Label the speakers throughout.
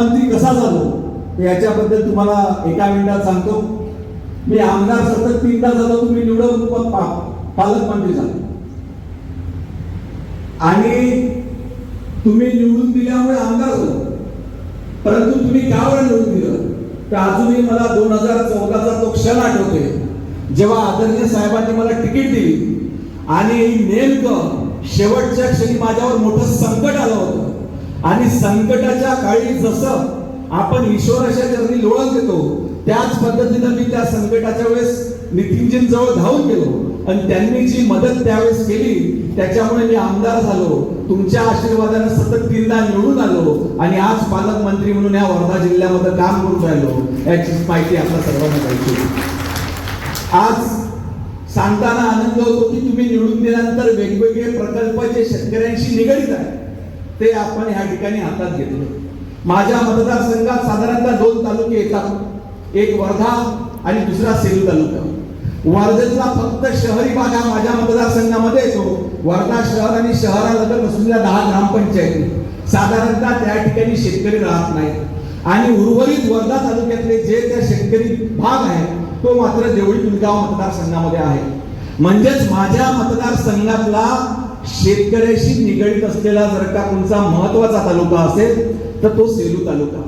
Speaker 1: मंत्री कसा झालो? याच्याबद्दल तुम्हाला एका मिनिटात सांगतो. मी आमदार सतत तीनदा झालो तुम्ही निवडून पण पा- पालकमंत्री झालो. आणि तुम्ही निवडून दिल्यामुळे आमदार झालो. परंतु तुम्ही का बरं निवडून दिलं तर अजूनही मला दोन हजार चौदाचा तो क्षण आठवतोय. जेव्हा आदरणीय साहेबांनी मला तिकीट दिली आणि नेमकं शेवटच्या क्षणी माझ्यावर मोठं संकट आलं होतं. आणि संकटाच्या काळी जसं आपण ईश्वराच्या चरणी लोळत देतो त्याच पद्धतीनं मी त्या संकटाच्या वेळेस नितीनजींजवळ धावून गेलो. आणि त्यांनी जी मदत त्यावेळेस केली त्याच्यामुळे मी आमदार झालो. तुमच्या आशीर्वादाने सतत तीनदा निवडून आलो. आणि आज पालकमंत्री म्हणून या वर्धा जिल्ह्यामध्ये काम करून राहिलो. याची माहिती आपल्या सर्वांना पाहिजे आज सांगताना आनंद होतो की तुम्ही निवडून दिल्यानंतर वेगवेगळे प्रकल्प जे शेतकऱ्यांशी निगडीत आहेत ते आपण या ठिकाणी हातात घेतलं. माझ्या मतदारसंघात साधारणतः दोन तालुके येतात. एक वर्धा आणि दुसरा सेलू तालुका. वर्धेतला फक्त शहरी भाग हा माझ्या मतदारसंघामध्ये येतो. वर्धा शहर आणि शहरालगत असलेल्या दहा ग्रामपंचायती. साधारणतः त्या ठिकाणी शेतकरी राहत नाहीत. आणि उर्वरित वर्धा तालुक्यातले जे त्या शेतकरी भाग आहे तो मात्र देवळी तुलगाव मतदारसंघामध्ये आहे. म्हणजेच माझ्या मतदारसंघातला शेतकऱ्याशी निगडीत असलेला जर का कोणता महत्त्वाचा तालुका असेल तर तो सेलू तालुका.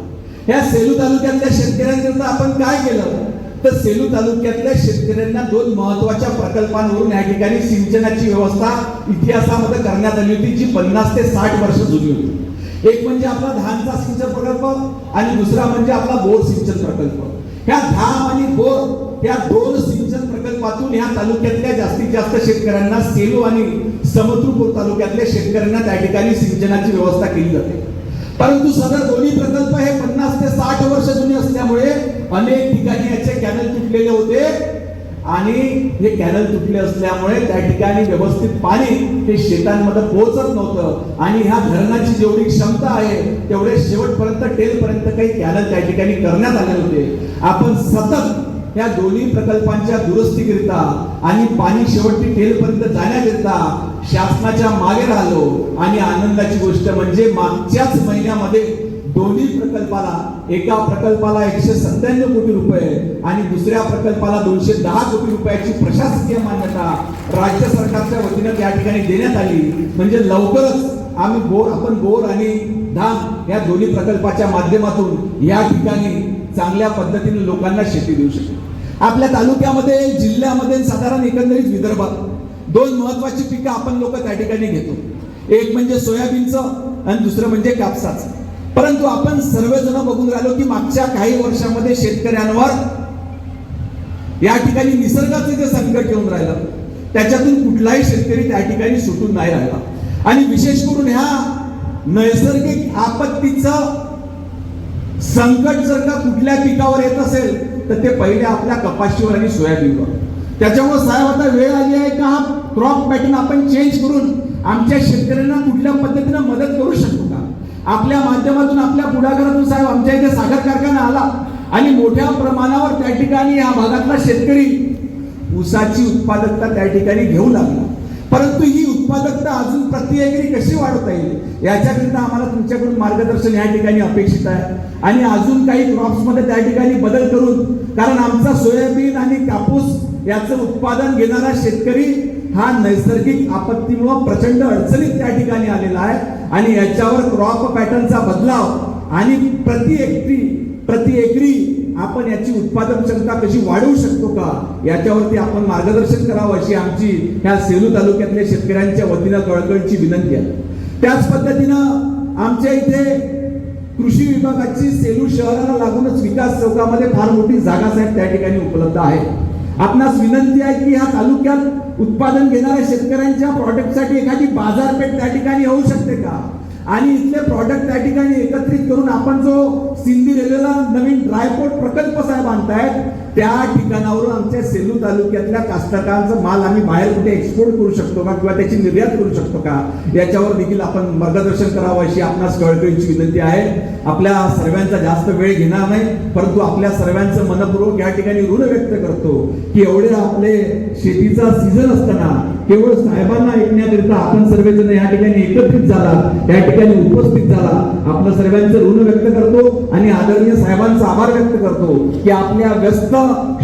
Speaker 1: ह्या सेलू तालुक्यातल्या शेतकऱ्यांकरता आपण काय केलं? तर सेलू तालुक्यातल्या शेतकऱ्यांना दोन महत्त्वाच्या प्रकल्पांवरून या ठिकाणी सिंचनाची व्यवस्था इतिहासामध्ये करण्यात आली होती जी पन्नास ते साठ वर्ष जुनी होती. एक म्हणजे आपला धानचा सिंचन प्रकल्प आणि दुसरा म्हणजे आपला बोर सिंचन प्रकल्प. ह्या त्या या दोन सिंचन प्रकल्पातून ह्या तालुक्यातल्या जास्तीत जास्त शेतकऱ्यांना सेलू आणि समतुलपूर तालुक्यातल्या शेतकऱ्यांना त्या ठिकाणी सिंचनाची व्यवस्था केली जाते. परंतु सदर दोन्ही प्रकल्प हे पन्नास ते साठ वर्ष जुने असल्यामुळे अनेक ठिकाणी याचे कॅनल तुटलेले होते आणि हे कॅनल तुटले असल्यामुळे त्या ठिकाणी व्यवस्थित पाणी हे शेतांमध्ये पोहोचत नव्हतं आणि ह्या धरणाची जेवढी क्षमता आहे तेवढे शेवटपर्यंत टेलपर्यंत काही कॅनल त्या ठिकाणी करण्यात आले होते. आपण सतत या दोन्ही प्रकल्पांच्या दुरुस्तीकरिता आणि पाणी शेवटची टेलपर्यंत जाण्याकरिता शासनाच्या मागे राहिलो. आणि आनंदाची गोष्ट म्हणजे मागच्याच महिन्यामध्ये दोन्ही प्रकल्पाला एका प्रकल्पाला एकशे सत्त्याण्णव कोटी रुपये आणि दुसऱ्या प्रकल्पाला दोनशे दहा कोटी रुपयाची प्रशासकीय मान्यता राज्य सरकारच्या वतीनं त्या ठिकाणी देण्यात आली. म्हणजे लवकरच आम्ही बोर आपण बोर आणि धाम या दोन्ही प्रकल्पाच्या माध्यमातून या ठिकाणी चांगल्या पद्धतीने लोकांना शेती देऊ शकतो. आपल्या तालुक्यामध्ये जिल्ह्यामध्ये साधारण एकंदरीत विदर्भात दोन महत्वाची पिकं आपण लोक त्या ठिकाणी घेतो. एक म्हणजे सोयाबीनचं आणि दुसरं म्हणजे कापसाचं. परंतु आपण सर्वजण बघून राहिलो की मागच्या काही वर्षामध्ये शेतकऱ्यांवर या ठिकाणी निसर्गाचं जे संकट येऊन राहिलं त्याच्यातून कुठलाही शेतकरी त्या ठिकाणी सुटून नाही राहिला. आणि विशेष करून ह्या नैसर्गिक आपत्तीचं संकट जर का कुठल्या पिकावर येत असेल तर ते पहिले आपल्या कपाशीवर आणि सोयाबीनवर. त्याच्यामुळे साहेब आता वेळ आली आहे का? हा क्रॉप पॅटर्न आपण चेंज करून आमच्या शेतकऱ्यांना कुठल्या पद्धतीनं मदत करू शकतो का? आपल्या माध्यमातून आपल्या पुढाकारातून साहेब आमच्या इथे साखर कारखाना आला आणि मोठ्या प्रमाणावर त्या ठिकाणी या भागातला शेतकरी ऊसाची उत्पादकता त्या ठिकाणी घेऊ लागला. परंतु ही उत्पादकता अजून प्रति कशी वाढवता येईल याच्याकरिता आम्हाला तुमच्याकडून मार्गदर्शन या ठिकाणी अपेक्षित आहे. आणि अजून काही क्रॉप्समध्ये त्या ठिकाणी बदल करून कारण आमचा सोयाबीन आणि कापूस याचं उत्पादन घेणारा शेतकरी हा नैसर्गिक आपत्तीमुळे प्रचंड अडचणीत त्या ठिकाणी आलेला आहे. आणि याच्यावर क्रॉप पॅटर्नचा बदलाव आणि प्रति एकरी प्रति एकरी आपण याची उत्पादन क्षमता कशी वाढवू शकतो का? याच्यावरती आपण मार्गदर्शन करावं अशी आमची ह्या सेलू तालुक्यातल्या शेतकऱ्यांच्या वतीनं कळकळची विनंती आहे. त्याच पद्धतीनं आमच्या इथे कृषी विभागाची सेलू शहराला लागूनच विकास चौकामध्ये फार मोठी जागा साहेब त्या ठिकाणी उपलब्ध आहे. आपणास विनंती आहे की ह्या तालुक्यात उत्पादन घेणाऱ्या शेतकऱ्यांच्या प्रॉडक्टसाठी एखादी बाजारपेठ त्या ठिकाणी होऊ शकते का? आणि इथले प्रॉडक्ट त्या ठिकाणी एकत्रित करून आपण जो सिंधी रेल्वेला नवीन ड्रायपोर्ट प्रकल्प साहेब आणतायत त्या ठिकाणावरून आमच्या सेलू तालुक्यातल्या कास्तकारांचा माल आम्ही बाहेर कुठे एक्सपोर्ट करू शकतो का किंवा त्याची निर्यात करू शकतो का याच्यावर देखील आपण मार्गदर्शन करावं अशी आपणास कळकळीची विनंती आहे. आपल्या सर्वांचा जास्त वेळ घेणार नाही परंतु आपल्या सर्वांचं मनपूर्वक या ठिकाणी ऋण व्यक्त करतो की एवढे आपले शेतीचा सीझन असताना केवळ साहेबांना ऐकण्याकरिता आपण सर्वजण या ठिकाणी एकत्रित झाला या ठिकाणी उपस्थित झाला. आपलं सर्वांचं ऋण व्यक्त करतो आणि आदरणीय साहेबांचा आभार व्यक्त करतो की आपल्या व्यस्त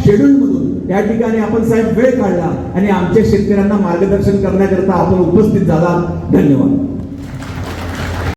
Speaker 1: शेड्यूल मधून या ठिकाणी आपण साहेब वेळ काढला आणि आमच्या शेतकऱ्यांना मार्गदर्शन करण्याकरिता आपण उपस्थित झाला धन्यवाद.